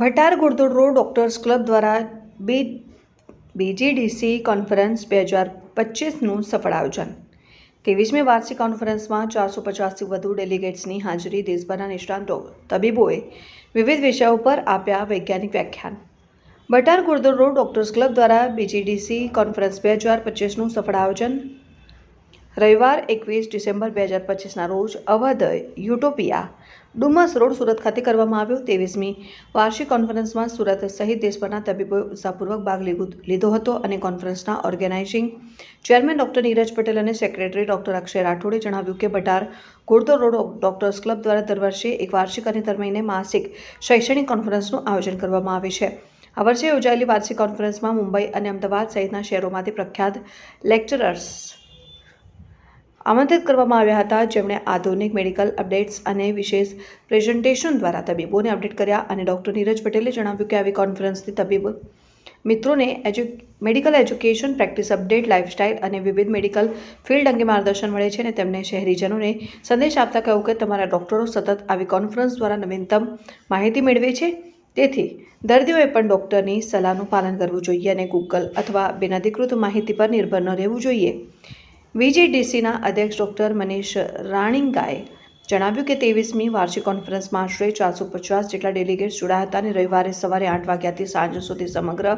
ભટાર ગુડદોડ road doctors club દ્વારા B, બીજીડીસી conference બે હજાર પચીસનું સફળ આયોજન. ત્રેવીસમી વાર્ષિક કોન્ફરન્સમાં ચારસો પચાસથી વધુ ડેલિગેટ્સની હાજરી દેશભરના નિષ્ણાંતો, તબીબોએ વિવિધ વિષયો પર આપ્યા વૈજ્ઞાનિક વ્યાખ્યાન. ભટાર ગુડદોડ રોડ ડોક્ટર્સ ક્લબ દ્વારા બીજીડીસી કોન્ફરન્સ બે હજાર પચીસનું સફળ આયોજન. રવિવાર એકવીસ ડિસેમ્બર બે હજાર પચીસના રોજ અવધ યુટોપિયા ડુમસ રોડ સુરત ખાતે કરવામાં આવ્યો ત્રેવીસમી વાર્ષિક કોન્ફરન્સમાં સુરત સહિત દેશભરના તબીબોએ ઉત્સાહપૂર્વક ભાગ લીધો- હતો અને કોન્ફરન્સના organising chairman doctor Niraj Patel અને સેક્રેટરી ડોક્ટર અક્ષય રાઠોડે જણાવ્યું કે ભટાર ગોળદોર રોડ ડોક્ટર્સ ક્લબ દ્વારા દર વર્ષે એક વાર્ષિક અને દર મહિને માસિક શૈક્ષણિક કોન્ફરન્સનું આયોજન કરવામાં આવે છે. આ વર્ષે યોજાયેલી વાર્ષિક કોન્ફરન્સમાં મુંબઈ અને અમદાવાદ સહિતના શહેરોમાંથી પ્રખ્યાત લેક્ચરર્સ આમંત્રિત કરવામાં આવ્યા હતા. જેમણે આધુનિક મેડિકલ અપડેટ્સ અને વિશેષ પ્રેઝન્ટેશન દ્વારા તબીબોને અપડેટ કર્યા અને ડૉક્ટર નીરજ પટેલે જણાવ્યું કે આવી કોન્ફરન્સથી તબીબ મિત્રોને એજ્યુ, medical education practice update lifestyle અને વિવિધ મેડિકલ ફિલ્ડ અંગે માર્ગદર્શન મળે છે અને તેમને શહેરીજનોને સંદેશ આપતા કહ્યું કે તમારા ડૉક્ટરો સતત આવી કોન્ફરન્સ દ્વારા નવીનતમ માહિતી મેળવે છે. તેથી દર્દીઓએ પણ ડૉક્ટરની સલાહનું પાલન કરવું જોઈએ અને ગૂગલ અથવા બિનઅધિકૃત માહિતી પર નિર્ભર ન રહેવું જોઈએ. વીજીડીસીના અધ્યક્ષ ડૉક્ટર મનીષ રાણીંગાએ જણાવ્યું કે ત્રેવીસમી વાર્ષિક કોન્ફરન્સમાં આશરે ચારસો પચાસ જેટલા ડેલિગેટ્સ જોડાયા હતા અને રવિવારે સવારે આઠ વાગ્યાથી સાંજ સુધી સમગ્ર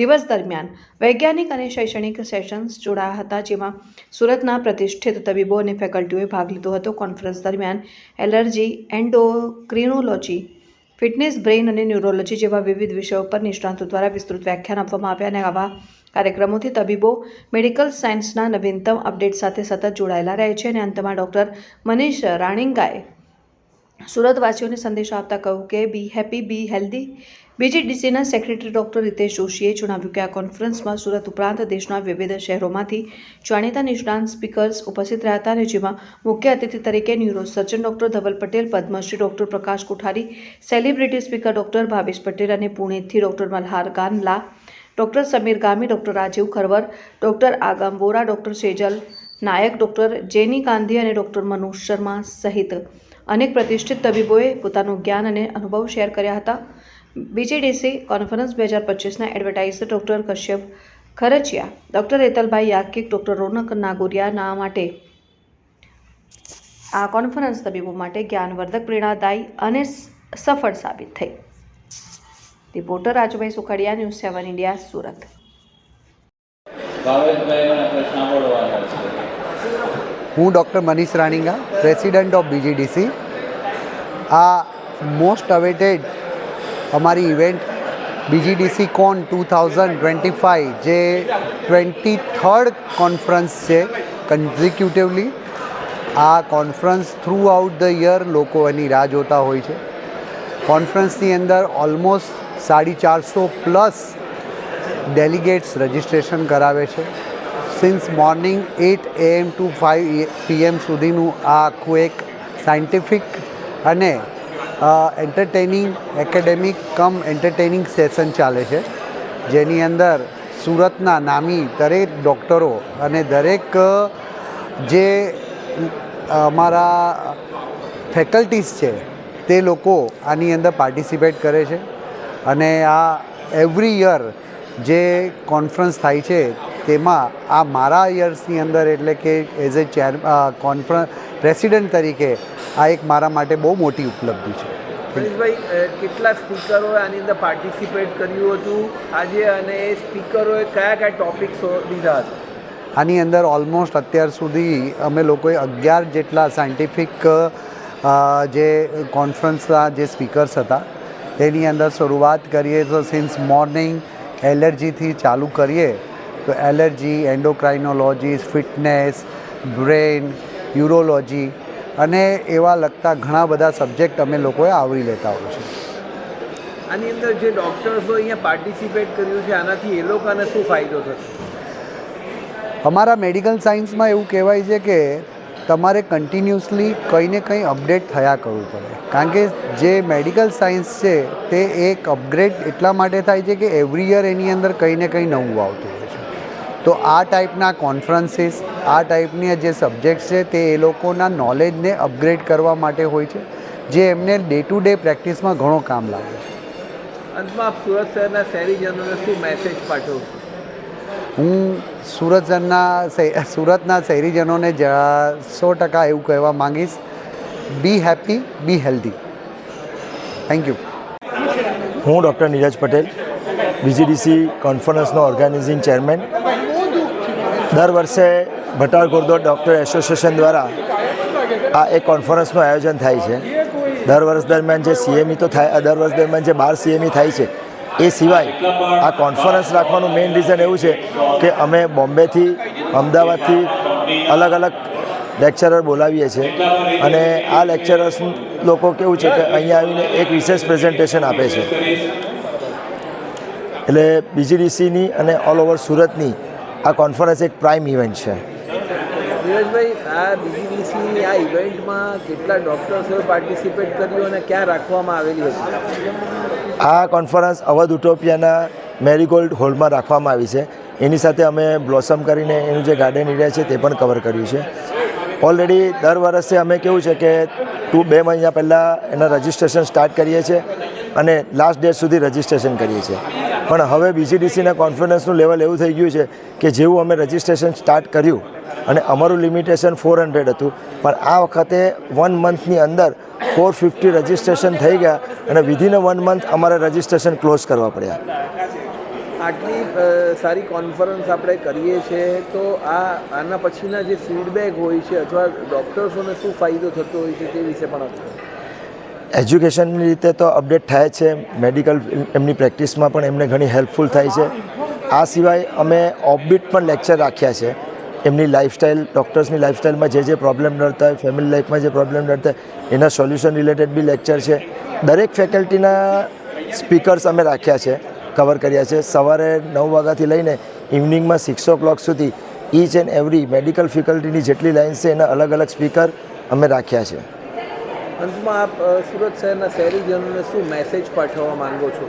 દિવસ દરમિયાન વૈજ્ઞાનિક અને શૈક્ષણિક સેશન્સ જોડાયા હતા, જેમાં સુરતના પ્રતિષ્ઠિત તબીબો અને ફેકલ્ટીઓએ ભાગ લીધો હતો. કોન્ફરન્સ દરમિયાન એલર્જી, એન્ડોક્રિનોલોજી ફિટનેસ બ્રેઇન અને ન્યુરોલોજી જેવા વિવિધ વિષયો પર નિષ્ણાંતો દ્વારા વિસ્તૃત વ્યાખ્યાન આપવામાં આવ્યા અને આવા કાર્યક્રમોથી તબીબો, મેડિકલ સાયન્સના નવીનતમ અપડેટ સાથે સતત જોડાયેલા રહે છે અને અંતમાં ડૉક્ટર મનીષ રાણીંગાએ સુરતવાસીઓને સંદેશો આપતા કહ્યું કે બી હેપી બી હેલ્ધી બીજીડીસીના સેક્રેટરી ડૉક્ટર રિતેશ જોશીએ જણાવ્યું કે આ કોન્ફરન્સમાં સુરત ઉપરાંત દેશના વિવિધ શહેરોમાંથી જાણીતા નિષ્ણાંત સ્પીકર્સ ઉપસ્થિત રહ્યા હતા અને જેમાં મુખ્ય અતિથિ તરીકે neurosurgeon doctor Dhaval Patel, Padmashri doctor Prakash Kothari, celebrity speaker doctor Bhavesh Patel અને પુણેથી doctor Malhar Ganla, doctor Sameer Gami, doctor Rajiv Kharwar, doctor Agam Vora, doctor Sejal Nayak, doctor Jenny Gandhi અને doctor Manoj Sharma સહિત અનેક પ્રતિષ્ઠિત તબીબોએ પોતાનું જ્ઞાન અને અનુભવ શેર કર્યા હતા. બીજીડીસી કોન્ફરન્સ બે હજાર પચીસના advertiser doctor Kashyap Kharchiya doctor Hetalbhai Yagnik doctor Ronak નાગોરિયાના માટે આ કોન્ફરન્સ તબીબો માટે જ્ઞાનવર્ધક પ્રેરણાદાયી અને સફળ સાબિત થઈ. Reporter Rajubhai Sukhadia news seven India Surat. હું doctor Manish Raninga president of BGDC. આ મોસ્ટ અવેટેડ અમારી event BGDC con two thousand twenty five જે ટ્વેન્ટી થર્ડ કોન્ફરન્સ છે કન્ઝિક્યુટિવલી આ conference throughout the year લોકો એની રાહ જોતા હોય છે. કોન્ફરન્સની અંદર ઓલમોસ્ટ સાડી ચારસો પ્લસ ડેલિગેટ્સ રજિસ્ટ્રેશન કરાવે છે. Since morning at AM to five PM સુધીનું આ આખું એક સાયન્ટિફિક અને entertaining academic cum entertaining session ચાલે છે. જેની અંદર સુરતના નામી દરેક ડૉક્ટરો અને દરેક જે અમારા ફેકલ્ટીઝ છે, તે લોકો આની અંદર પાર્ટિસિપેટ કરે છે. અને આ એવરી યર જે કોન્ફરન્સ થાય છે તેમાં આ મારા યર્સની અંદર એટલે કે as a chair conference president તરીકે આ એક મારા માટે બહુ મોટી ઉપલબ્ધિ છે. મનીષભાઈ કેટલા સ્પીકરોએ આની અંદર પાર્ટિસિપેટ કર્યું હતું આજે અને એ સ્પીકરોએ કયા કયા ટોપિક્સો લીધા હતા? આની અંદર ઓલમોસ્ટ અત્યાર સુધી અમે લોકોએ અગિયાર જેટલા સાયન્ટિફિક જે કોન્ફરન્સના જે સ્પીકર્સ હતા તેની અંદર શરૂઆત કરીએ તો સિન્સ મોર્નિંગ એલર્જીથી ચાલુ કરીએ તો allergy endocrinology fitness brain urology અને એવા લગતા ઘણા બધા સબ્જેક્ટ અમે લોકોએ આવરી લેતા હોય છે. આની અંદર જે ડૉક્ટર્સો અહીંયા પાર્ટિસિપેટ કર્યું છે આનાથી એ લોકોને શું ફાયદો થશે? અમારા મેડિકલ સાયન્સમાં એવું કહેવાય છે કે તમારે કન્ટિન્યુઅસલી કંઈ ને કંઈ અપડેટ થયા કરવું પડે. કારણ કે જે મેડિકલ સાયન્સ છે તે એક અપગ્રેડ એટલા માટે થાય છે કે એવરી યર એની અંદર કંઈ ને કંઈ નવું આવતું. તો આ ટાઈપના કોન્ફરન્સીસ આ ટાઈપની જે સબ્જેક્ટ્સ છે તે એ લોકોના નોલેજને અપગ્રેડ કરવા માટે હોય છે જે એમને ડે ટુ ડે પ્રેક્ટિસમાં ઘણો કામ લાગે છે. અંતમાં આપ સુરત શહેરના શહેરીજનોને શું મેસેજ પાઠવું હું સુરતજનના શહે- સુરતના શહેરીજનોને સો ટકા એવું કહેવા માંગીશ be happy be healthy thank you હું ડૉક્ટર નીરજ પટેલ બીજીડીસી કોન્ફરન્સનો ઓર્ગેનાઇઝિંગ ચેરમેન દર વર્ષે ભટાર ગોરદોડ ડૉક્ટર એસોસિએશન દ્વારા આ એક કોન્ફરન્સનું આયોજન થાય છે. દર વર્ષ દરમિયાન જે સીએમઈ તો થાય, દર વર્ષ દરમિયાન જે બાર સીએમઈ થાય છે, એ સિવાય આ કોન્ફરન્સ રાખવાનું મેઇન રીઝન એવું છે કે અમે બોમ્બેથી, અમદાવાદથી અલગ અલગ લેક્ચરર બોલાવીએ છીએ અને આ લેક્ચરર્સ લોકો કેવું છે કે અહીંયા આવીને એક વિશેષ પ્રેઝન્ટેશન આપે છે. એટલે બીજીડીસીની અને ઓલ ઓવર સુરતની આ કોન્ફરન્સ એક પ્રાઇમ ઇવેન્ટ છે. આ ઇવેન્ટમાં કેટલા ડૉક્ટર્સોએ પાર્ટિસિપેટ કર્યું અને ક્યાં રાખવામાં આવેલી હતી? આ કોન્ફરન્સ અવધ ઉટોપિયાના મેરીગોલ્ડ હોલમાં રાખવામાં આવી છે. એની સાથે અમે બ્લોસમ કરીને એનું જે ગાર્ડન એરિયા છે તે પણ કવર કર્યું છે. ઓલરેડી દર વર્ષે અમે કેવું છે કે ટુ બે મહિના પહેલાં એના રજિસ્ટ્રેશન સ્ટાર્ટ કરીએ છીએ અને લાસ્ટ ડેટ સુધી રજિસ્ટ્રેશન કરીએ છીએ. પણ હવે બીજીડીસીના કોન્ફરન્સનું લેવલ એવું થઈ ગયું છે કે જેવું અમે રજિસ્ટ્રેશન સ્ટાર્ટ કર્યું અને અમારું લિમિટેશન ફોર હંડ્રેડ હતું, પણ આ વખતે વન મંથની અંદર ફોર ફિફ્ટી રજિસ્ટ્રેશન થઈ ગયા અને વિધિન વન મંથ અમારે રજિસ્ટ્રેશન ક્લોઝ કરવા પડ્યા. આટલી સારી કોન્ફરન્સ આપણે કરીએ છીએ તો આ, આના પછીના જે ફીડબેક હોય છે અથવા ડૉક્ટર્સોને શું ફાયદો થતો હોય છે તે વિશે પણ એજ્યુકેશનની રીતે તો અપડેટ થાય છે. મેડિકલ એમની પ્રેક્ટિસમાં પણ એમને ઘણી હેલ્પફુલ થાય છે. આ સિવાય અમે ઓફબીટ પણ લેક્ચર રાખ્યા છે. એમની લાઇફસ્ટાઈલ ડૉક્ટર્સની લાઇફસ્ટાઈલમાં જે જે પ્રોબ્લેમ નડતા હોય ફેમિલી લાઈફમાં જે પ્રોબ્લેમ નડતા હોય, એના સોલ્યુશન રિલેટેડ બી લેક્ચર છે. દરેક ફેકલ્ટીના સ્પીકર્સ અમે રાખ્યા છે કવર કર્યા છે. સવારે નવ વાગ્યાથી લઈને ઇવનિંગમાં સિક્સ ઓ ક્લોક સુધી ઈચ એન્ડ એવરી મેડિકલ ફેકલ્ટીની જેટલી લાઇન્સ છે, એના અલગ અલગ સ્પીકર અમે રાખ્યા છે. અંતમાં આપ સુરત શહેરના શહેરીજનોને શું મેસેજ પાઠવવા માંગો છો?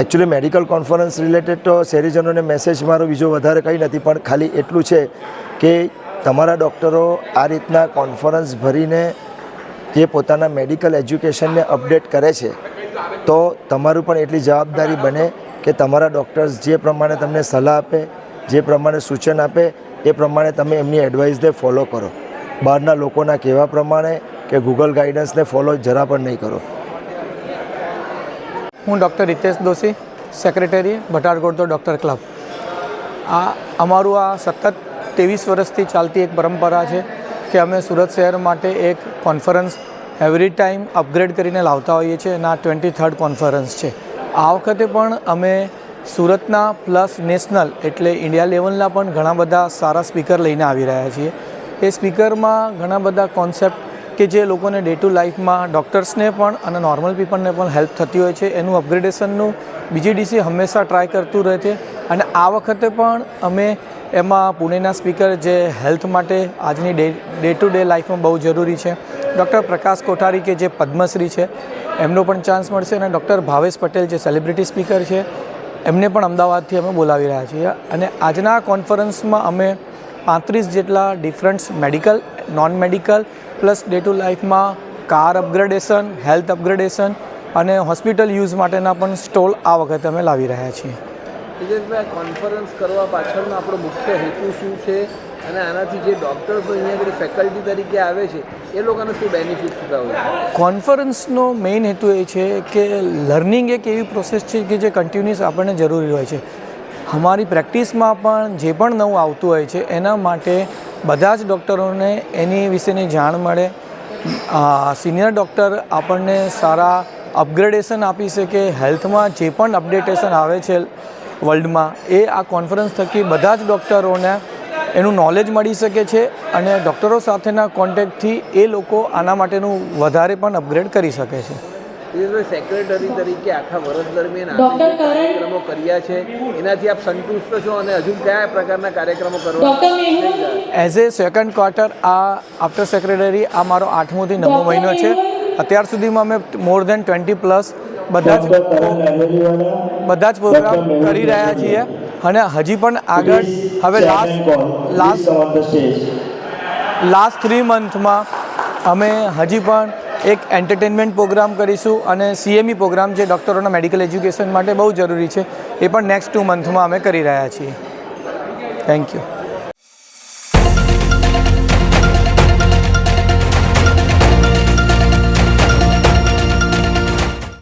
એકચ્યુઅલી મેડિકલ કોન્ફરન્સ રિલેટેડ તો શહેરીજનોને મેસેજ મારો બીજો વધારે કંઈ નથી, પણ ખાલી એટલું છે કે તમારા ડૉક્ટરો આ રીતના કોન્ફરન્સ ભરીને જે પોતાના મેડિકલ એજ્યુકેશનને અપડેટ કરે છે, તો તમારું પણ એટલી જવાબદારી બને કે તમારા ડૉક્ટર્સ જે પ્રમાણે તમને સલાહ આપે, જે પ્રમાણે સૂચન આપે, એ પ્રમાણે તમે એમની એડવાઇસને ફોલો કરો. બહારના લોકોના કહેવા પ્રમાણે કે ગૂગલ ગાઈડન્સને ફોલો જરા પણ નહીં કરો. હું ડૉક્ટર રિતેશ દોશી સેક્રેટરી ભટારગોડતો ડૉક્ટર ક્લબ. આ અમારું આ સતત ત્રેવીસ વર્ષથી ચાલતી એક પરંપરા છે કે અમે સુરત શહેર માટે એક કોન્ફરન્સ એવરી ટાઈમ અપગ્રેડ કરીને લાવતા હોઈએ છીએ અને આ ટ્વેન્ટી થર્ડ કોન્ફરન્સ છે. આ વખતે પણ અમે સુરતના પ્લસ નેશનલ એટલે ઇન્ડિયા લેવલના પણ ઘણા બધા સારા સ્પીકર લઈને આવી રહ્યા છીએ. એ સ્પીકરમાં ઘણા બધા કોન્સેપ્ટ કે જે લોકોને ડે ટુ લાઈફમાં ડૉક્ટર્સને પણ અને નોર્મલ પીપલને પણ હેલ્પ થતી હોય છે. એનું અપગ્રેડેશનનું બીજીડીસી હંમેશા ટ્રાય કરતું રહે છે. અને આ વખતે પણ અમે એમાં પુણેના સ્પીકર જે હેલ્થ માટે આજની ડે ડે ટુ ડે લાઈફમાં બહુ જરૂરી છે. ડૉક્ટર પ્રકાશ કોઠારી કે જે પદ્મશ્રી છે, એમનો પણ ચાન્સ મળશે અને ડૉક્ટર ભાવેશ પટેલ જે સેલિબ્રિટી સ્પીકર છે, એમને પણ અમદાવાદથી અમે બોલાવી રહ્યા છીએ. અને આજના કોન્ફરન્સમાં અમે પાંત્રીસ જેટલા different medical non medical plus day to લાઈફમાં કાર અપગ્રેડેશન હેલ્થ અપગ્રેડેશન અને હોસ્પિટલ યુઝ માટેના પણ સ્ટોલ આ વખતે અમે લાવી રહ્યા છીએ. વિજયભાઈ કોન્ફરન્સ કરવા પાછળનો આપણો મુખ્ય હેતુ શું છે? અને આનાથી જે ડૉક્ટર્સ અહીંયા આગળ ફેકલ્ટી તરીકે આવે છે એ લોકોને શું બેનિફિટ થતા હોય કોન્ફરન્સનો મેઇન હેતુ એ છે કે લર્નિંગ એક એવી પ્રોસેસ છે કે જે કન્ટિન્યુઅસ આપણને જરૂરી હોય છે. અમારી પ્રેક્ટિસમાં પણ જે પણ નવું આવતું હોય છે, એના માટે બધા જ ડૉક્ટરોને એની વિશેની જાણ મળે. સિનિયર ડૉક્ટર આપણને સારા અપગ્રેડેશન આપી શકે, હેલ્થમાં જે પણ અપડેટેશન આવે છે વર્લ્ડમાં, એ આ કોન્ફરન્સ થકી બધા જ ડૉક્ટરોને એનું નોલેજ મળી શકે છે અને ડૉક્ટરો સાથેના કોન્ટેક્ટથી એ લોકો આના માટેનું વધારે પણ અપગ્રેડ કરી શકે છે. વિજયભાઈ સેક્રેટરી તરીકે આખા વર્ષ દરમિયાન આપણે કાર્યક્રમો કર્યા છે એનાથી આપ સંતુષ્ટ છો અને હજુ કયા પ્રકારના કાર્યક્રમો કરવા? એઝ એ સેકન્ડ ક્વાર્ટર આ આફ્ટર સેક્રેટરી આ મારો આઠમોથી નવમો મહિનો છે. અત્યાર સુધીમાં અમે મોર દેન ટ્વેન્ટી પ્લસ બધા જ બધા જ પ્રોગ્રામ કરી રહ્યા છીએ. અને હજી પણ આગળ હવે લાસ્ટ લાસ્ટ લાસ્ટ થ્રી મંથમાં અમે હજી પણ એક એન્ટરટેનમેન્ટ પ્રોગ્રામ કરીશું અને સીએમઈ પ્રોગ્રામ જે ડૉક્ટરોના મેડિકલ એજ્યુકેશન માટે બહુ જરૂરી છે, એ પણ નેક્સ્ટ ટુ મંથમાં અમે કરી રહ્યા છીએ. Thank you